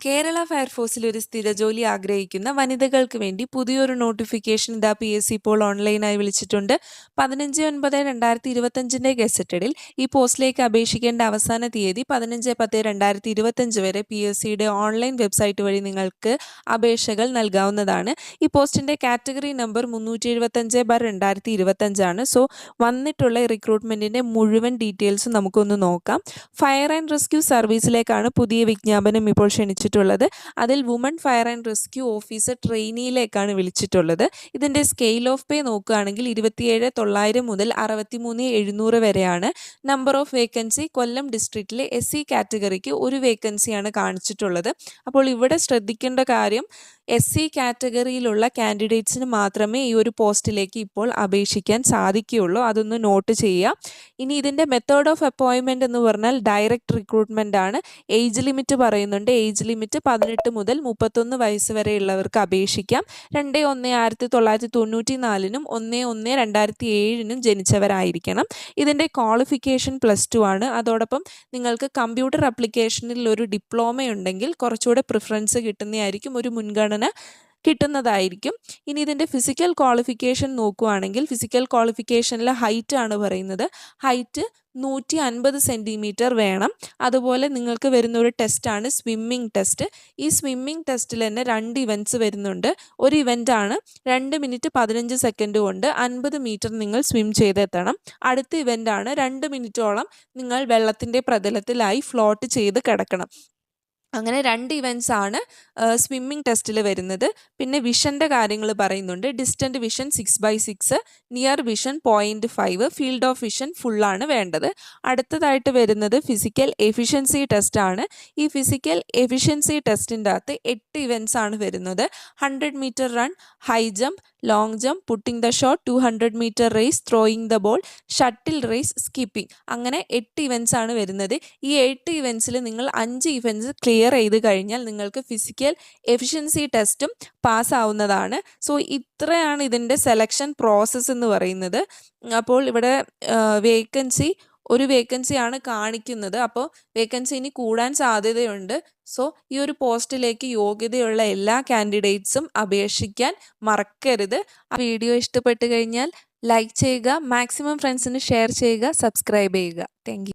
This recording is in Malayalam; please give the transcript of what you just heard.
കേരള ഫയർഫോഴ്സിൽ ഒരു സ്ഥിരജോലി ആഗ്രഹിക്കുന്ന വനിതകൾക്ക് വേണ്ടി പുതിയൊരു നോട്ടിഫിക്കേഷൻ ഇതാ പി എസ് സി ഇപ്പോൾ ഓൺലൈനായി വിളിച്ചിട്ടുണ്ട്. പതിനഞ്ച് ഒൻപത് രണ്ടായിരത്തി ഇരുപത്തഞ്ചിന്റെ ഗസറ്റഡിൽ ഈ പോസ്റ്റിലേക്ക് അപേക്ഷിക്കേണ്ട അവസാന തീയതി പതിനഞ്ച് പത്ത് രണ്ടായിരത്തി ഇരുപത്തഞ്ച് വരെ പി എസ് സിയുടെ ഓൺലൈൻ വെബ്സൈറ്റ് വഴി നിങ്ങൾക്ക് അപേക്ഷകൾ നൽകാവുന്നതാണ്. ഈ പോസ്റ്റിന്റെ കാറ്റഗറി നമ്പർ മുന്നൂറ്റി എഴുപത്തഞ്ച് ബാർ രണ്ടായിരത്തി ഇരുപത്തഞ്ചാണ് സോ വന്നിട്ടുള്ള റിക്രൂട്ട്മെന്റിന്റെ മുഴുവൻ ഡീറ്റെയിൽസും നമുക്കൊന്ന് നോക്കാം. ഫയർ ആൻഡ് റെസ്ക്യൂ സർവീസിലേക്കാണ് പുതിയ വിജ്ഞാപനം ഇപ്പോൾ ക്ഷണിച്ചിട്ടുള്ളത് അതിൽ woman fire and rescue officer ട്രെയിനിയിലേക്കാണ് വിളിച്ചിട്ടുള്ളത്. ഇതിന്റെ സ്കെയിൽ ഓഫ് പേ നോക്കുകയാണെങ്കിൽ ഇരുപത്തിയേഴ് തൊള്ളായിരം മുതൽ അറുപത്തിമൂന്ന് എഴുന്നൂറ് വരെയാണ്. നമ്പർ ഓഫ് വേക്കൻസി കൊല്ലം ഡിസ്ട്രിക്റ്റിലെ എസ് സി കാറ്റഗറിക്ക് ഒരു വേക്കൻസിയാണ് കാണിച്ചിട്ടുള്ളത്. അപ്പോൾ ഇവിടെ ശ്രദ്ധിക്കേണ്ട കാര്യം എസ് സി കാറ്റഗറിയിലുള്ള കാൻഡിഡേറ്റ്സിന് മാത്രമേ ഈ ഒരു പോസ്റ്റിലേക്ക് ഇപ്പോൾ അപേക്ഷിക്കാൻ സാധിക്കുകയുള്ളൂ. അതൊന്ന് നോട്ട് ചെയ്യുക. ഇനി ഇതിന്റെ മെത്തേഡ് ഓഫ് അപ്പോയിൻമെന്റ് എന്ന് പറഞ്ഞാൽ ഡയറക്റ്റ് റിക്രൂട്ട്മെന്റ് ആണ്. ഏജ് ലിമിറ്റ് പറയുന്നുണ്ട്. ഏജ് ലിമിറ്റ് പതിനെട്ട് മുതൽ മുപ്പത്തൊന്ന് വയസ്സ് വരെയുള്ളവർക്ക് അപേക്ഷിക്കാം. രണ്ട് ഒന്ന് ആയിരത്തി തൊള്ളായിരത്തി തൊണ്ണൂറ്റി നാലിനും ഒന്ന് ഒന്ന് രണ്ടായിരത്തി ഏഴിനും ജനിച്ചവരായിരിക്കണം. ഇതിന്റെ ക്വാളിഫിക്കേഷൻ പ്ലസ് ടു ആണ്. അതോടൊപ്പം നിങ്ങൾക്ക് കമ്പ്യൂട്ടർ അപ്ലിക്കേഷനിൽ ഒരു ഡിപ്ലോമ ഉണ്ടെങ്കിൽ കുറച്ചുകൂടെ പ്രിഫറൻസ് കിട്ടുന്നതായിരിക്കും ഒരു മുൻഗണന കിട്ടുന്നതായിരിക്കും. ഇനി ഇതിന്റെ ഫിസിക്കൽ ക്വാളിഫിക്കേഷൻ നോക്കുകയാണെങ്കിൽ ഫിസിക്കൽ ക്വാളിഫിക്കേഷനിലെ ഹൈറ്റ് ആണ് പറയുന്നത്. ഹൈറ്റ് നൂറ്റി അൻപത് സെന്റിമീറ്റർ വേണം. അതുപോലെ നിങ്ങൾക്ക് വരുന്ന ഒരു ടെസ്റ്റാണ് സ്വിമ്മിംഗ് ടെസ്റ്റ് ഈ സ്വിമ്മിംഗ് ടെസ്റ്റിൽ തന്നെ രണ്ട് ഇവന്റ്സ് വരുന്നുണ്ട്. ഒരു ഇവന്റാണ് രണ്ട് മിനിറ്റ് പതിനഞ്ച് സെക്കൻഡ് കൊണ്ട് അൻപത് മീറ്റർ നിങ്ങൾ സ്വിം ചെയ്തെത്തണം. അടുത്ത ഇവന്റാണ് രണ്ട് മിനിറ്റോളം നിങ്ങൾ വെള്ളത്തിന്റെ പ്രതലത്തിലായി ഫ്ലോട്ട് ചെയ്ത് കിടക്കണം. അങ്ങനെ രണ്ട് ഇവന്റ്സ് ആണ് സ്വിമ്മിംഗ് ടെസ്റ്റിൽ വരുന്നത്. പിന്നെ വിഷന്റെ കാര്യങ്ങൾ പറയുന്നുണ്ട്. Distant vision six by six near vision point five field of vision ഫുള്ളാണ് വേണ്ടത്. അടുത്തതായിട്ട് വരുന്നത് ഫിസിക്കൽ എഫിഷ്യൻസി ടെസ്റ്റ് ആണ്. ഈ ഫിസിക്കൽ എഫിഷ്യൻസി ടെസ്റ്റിന്റെ അകത്ത് എട്ട് ഇവന്റ്സ് ആണ് വരുന്നത്. Hundred metre run high jump long jump putting the shot two hundred metre race throwing the ball shuttle race skipping അങ്ങനെ എട്ട് ഇവന്റ്സ് ആണ് വരുന്നത്. ഈ എട്ട് ഇവന്റ്സിൽ നിങ്ങൾ അഞ്ച് ഇവന്റ്സ് ക്ലിയർ ചെയ്ത് കഴിഞ്ഞാൽ നിങ്ങൾക്ക് ഫിസിക്കൽ എഫിഷ്യൻസി ടെസ്റ്റും പാസ്സാവുന്നതാണ് സോ ഇത്രയാണ് ഇതിന്റെ സെലക്ഷൻ പ്രോസസ്സ് എന്ന് പറയുന്നത്. അപ്പോൾ ഇവിടെ വേക്കൻസി ഒരു വേക്കൻസിയാണ് കാണിക്കുന്നത്. അപ്പോൾ വേക്കൻസി ഇനി കൂടാൻ സാധ്യതയുണ്ട്. സോ ഈ ഒരു പോസ്റ്റിലേക്ക് യോഗ്യതയുള്ള എല്ലാ കാൻഡിഡേറ്റ്സും അപേക്ഷിക്കാൻ മറക്കരുത്. ആ വീഡിയോ ഇഷ്ടപ്പെട്ട് കഴിഞ്ഞാൽ ലൈക്ക് ചെയ്യുക മാക്സിമം ഫ്രണ്ട്സിന് ഷെയർ ചെയ്യുക സബ്സ്ക്രൈബ് ചെയ്യുക. താങ്ക്